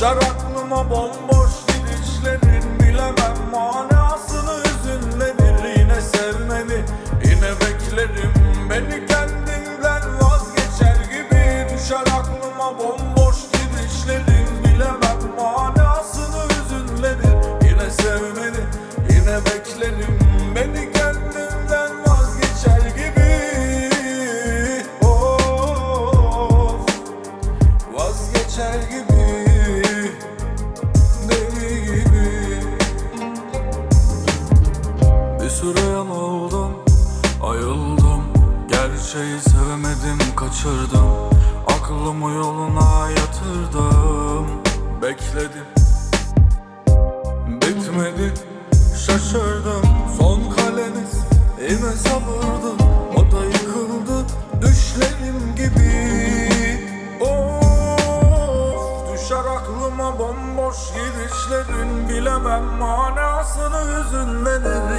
Düşer aklıma bomboş gidişlerin Bilemem manasını. Hüzünlenir Yine sevmeni. Yine beklerim Beni kendimden vazgeçer gibi. Düşer aklıma bomboş Bir süre yanıldım Ayıldım. Gerçeği sevemedim kaçırdım. Aklımı yoluna yatırdım. Bekledim. Bitmedi Şaşırdım. Son kaleniz Yine sabırdı. O da yıkıldı Düşlerim gibi. Of Düşer aklıma bomboş gidişlerin. Bilemem manasını hüzünlenir